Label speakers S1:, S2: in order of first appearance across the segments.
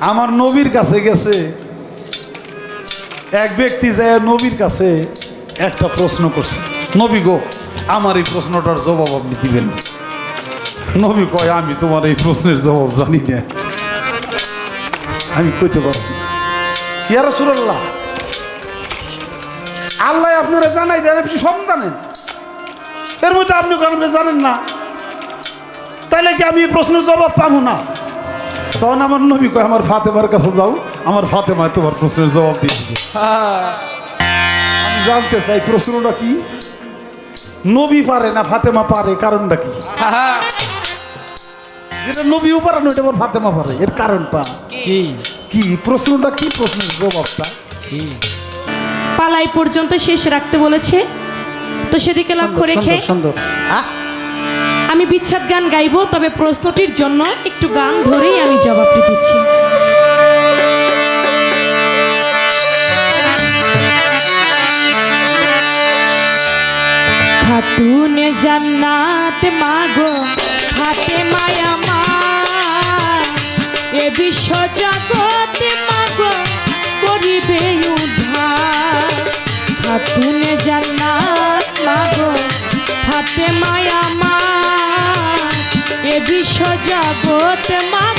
S1: আমার নবীর কাছে গেছে। এক ব্যক্তি যায় নবীর কাছে একটা প্রশ্ন করছে, নবী গো, আমার এই প্রশ্নটার জবাব আপনি দিবেন নবী কয়, আমি তোমার এই প্রশ্নের জবাব জানি না। আমি কইতে পারছি ইয়ারা সুরাল্লাহ আল্লাহ আপনারা জানাই দেন আপনি সব জানেন। এর মধ্যে আপনি কারণে জানেন না। তাইলে কি আমি এই প্রশ্নের জবাব পাবো না? তখন আমার নবী কয় আমার ফাতেমার কাছে যাও। আমার ফাতেমা তোমার প্রশ্নের জবাব দিয়ে দিবে। আমি জানতে চাই প্রশ্নটা কি? নবী পারে না ফাতেমা পারে কারণটা কি? যেটা নবীও পারে না ওটা আবার ফাতেমা পারে। এর কারণটা?
S2: কি?
S1: কি? প্রশ্নটা কি প্রশ্নের জবাবটা?
S2: কি?
S3: পালাই পর্যন্ত শেষ রাখতে বলেছে। তো সেদিকে লক্ষ্য রেখে
S2: সুন্দর
S3: আমি বিচ্ছেদ গান গাইবো তবে প্রশ্নটির জন্য একটু গান জান্নাত মাগো, হাতে মায়া মা। এ বিশ্ব জগতে মাগো, করিবে উদ্ধার। খাতুন জান্নাত মাগো, হাতে মায়া মা। এ বিশ্ব
S2: জগতে
S3: মাগো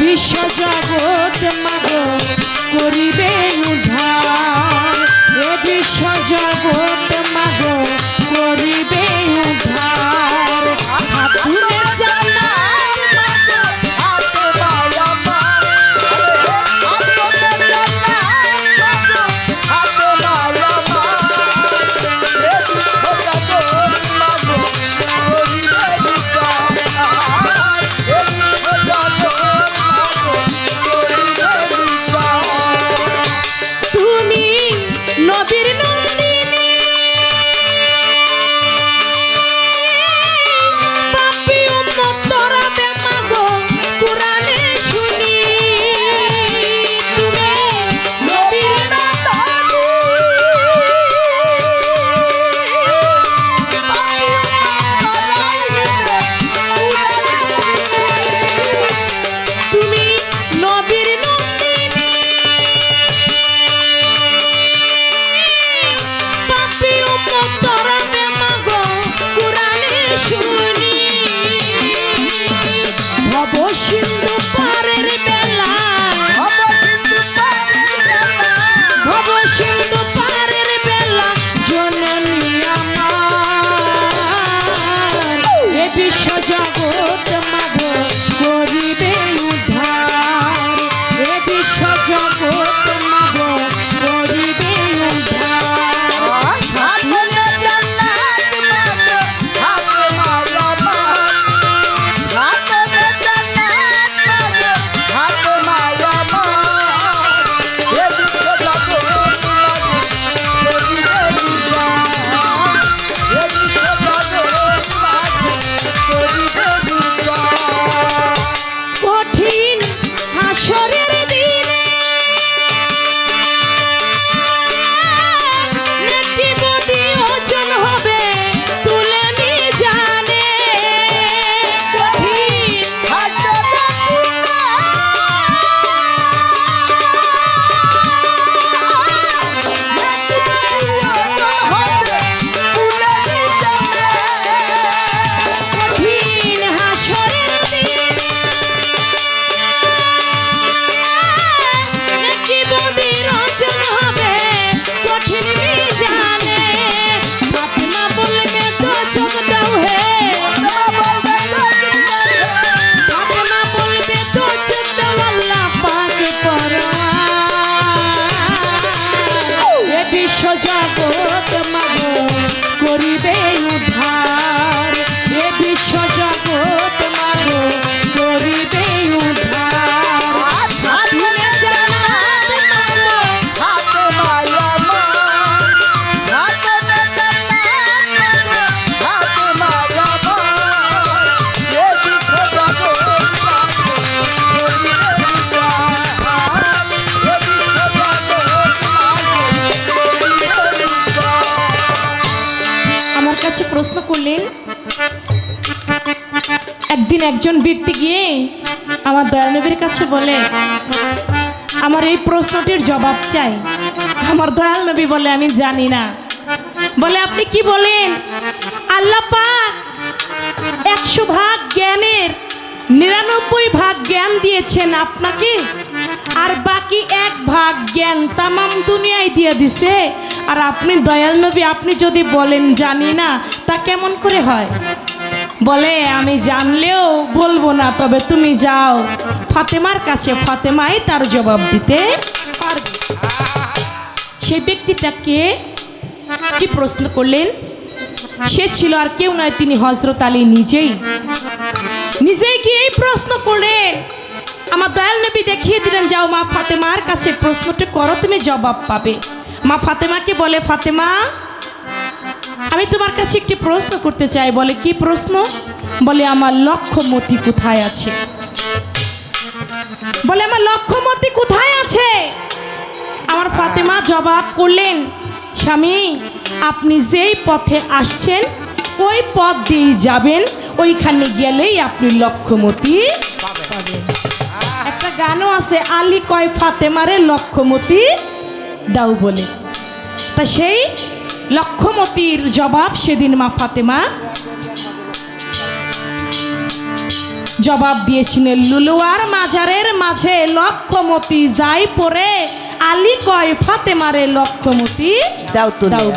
S3: বিশ্বজগত মা 我的心 একদিন একজন ব্যক্তি গিয়ে আমার দয়ানবীর কাছে বলে, আমার এই প্রশ্নটির জবাব চাই। আমার দয়াল নবী বলে, আমি জানি না। বলে, আপনি কি বলেন? আল্লাহ পাক একশো ভাগ জ্ঞানের, নিরানব্বই ভাগ জ্ঞান দিয়েছেন আপনাকে, আর বাকি এক ভাগ জ্ঞান তামাম দুনিয়ায় দিয়ে দিছে। আর আপনি দয়াল নবী আপনি যদি বলেন জানি না, তা কেমন করে হয়? বলে, আমি জানলেও বলব না, তবে তুমি যাও। ফাতেমার কাছে ফাতেমাই তার জবাব দিতে পারবে। সেই ব্যক্তিটাকে কি? প্রশ্ন করলেন? সে ছিল আর কেউ নয়, তিনি হজরত আলী নিজেই। নিজেই গিয়ে প্রশ্ন করলেন? আমার দয়াল নবী দেখিয়ে দিলেন, যাও মা ফাতেমার কাছে প্রশ্নটা করো, তুমি জবাব পাবে। মা ফাতেমাকে বলে, ফাতেমা আমি তোমার কাছে একটি প্রশ্ন করতে চাই, বলে কি প্রশ্ন? বলে, আমার লক্ষ্যমতি কোথায় আছে? বলে, আমার লক্ষ্যমতি কোথায় আছে? আমার ফাতেমা জবাব করলেন, স্বামী, আপনি যেই পথে আসছেন, ওই পথ দিয়েই যাবেন, ওইখানে গেলেই আপনি লক্ষ্যমতি পাবেন। একটা গানও আছে, আলী কয় ফাতেমারে লক্ষ্যমতি দাও বলে। তা সেই লক্ষ্যমতির জবাব সেদিন মা ফাতেমা জবাব দিয়েছিলেন লুলুয়ার মাজারের মাঝে লক্ষ্যমতি যাই পরে আলী কয় ফাতেমারে লক্ষ্যমতি
S2: দাও তো
S3: দাও।